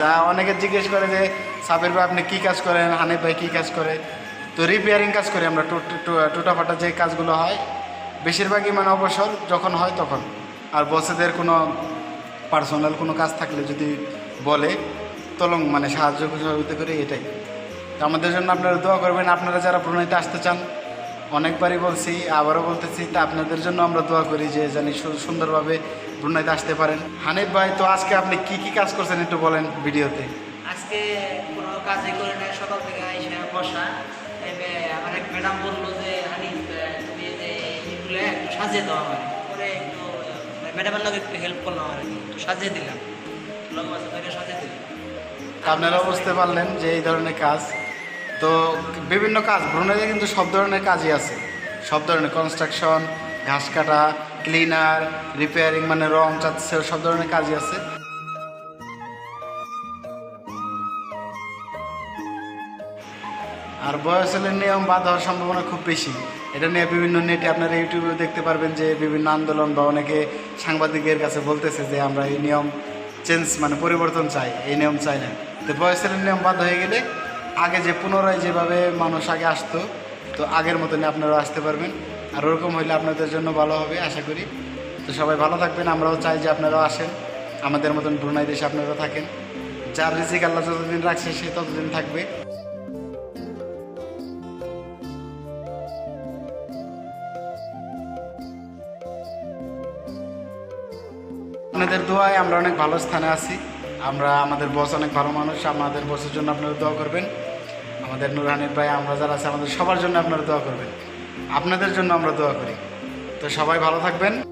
তা অনেকে জিজ্ঞেস করে যে, সাবির ভাই আপনি কী কাজ করেন? হানিফ ভাই কী কাজ করে? তো রিপেয়ারিং কাজ করি আমরা টুটাফাটা যে কাজগুলো হয়। বেশিরভাগই মানে অবসর যখন হয় তখন। আর বসেদের কোনো পার্সোনাল কোনো কাজ থাকলে যদি বলে, তলং মানে সাহায্য সহযোগিতা করে এটাই। তো আমাদের জন্য আপনারা দোয়া করবেন, আপনারা যারা প্রণয়তে আসতে চান অনেকবারই বলছি আবারও বলতেছি তা আপনাদের জন্য আমরা দোয়া করি যে জানি সুন্দরভাবে ব্রুনাইতে আসতে পারেন। হানিফ ভাই তো আজকে আপনি কি কি কাজ করছেন একটু বলেন ভিডিওতে? আজকে কোনো কাজই করে না সকাল থেকে এসে বসা। আমার এক ম্যাডাম বলল যে হানি তুমি যে একটু সাজিয়ে দাও আমার। পরে একটু ম্যাডামের লোক একটু হেল্প করলাম আর কি একটু সাজিয়ে দিলাম। সাজিয়ে দিলাম। আপনারা বুঝতে পারলেন যে এই ধরনের কাজ তো বিভিন্ন কাজ ব্রুনাইতে কিন্তু সব ধরনের কাজই আছে। সব ধরনের কনস্ট্রাকশন ঘাস কাটা ক্লিনার রিপেয়ারিং মানে রং চাচ্ছে সব ধরনের কাজই আছে। আর বয়সের নিয়ম বাদ হওয়ার সম্ভাবনা খুব বেশি। এটা নিয়ে বিভিন্ন নেটে আপনারা ইউটিউবে দেখতে পারবেন যে বিভিন্ন আন্দোলন বা অনেকে সাংবাদিকের কাছে বলতেছে যে আমরা এই নিয়ম চেঞ্জ মানে পরিবর্তন চাই, এই নিয়ম চাই না। তো বয়সের নিয়ম বাদ হয়ে গেলে আগে যে পুনরায় যেভাবে মানুষ আগে আসতো, তো আগের মতনই আপনারা আসতে পারবেন। আর ওরকম হইলে আপনাদের জন্য ভালো হবে, আশা করি। তো সবাই ভালো থাকবেন, আমরাও চাই যে আপনারাও আসেন। আমাদের মতন ব্রুনাই দেশে আপনারা থাকেন। যার রিজিক আল্লাহ যতদিন রাখছে, সে ততদিন থাকবে। আপনাদের দোয়ায় আমরা অনেক ভালো স্থানে আছি। আমরা আমাদের বস অনেক ভালো মানুষ, আমাদের বসের জন্য আপনারা দোয়া করবেন। আমাদের নুরহানির ভাই, আমরা যারা আছে, আমাদের সবার জন্য আপনারা দোয়া করবেন। আপনাদের জন্য আমরা দোয়া করি। তো সবাই ভালো থাকবেন।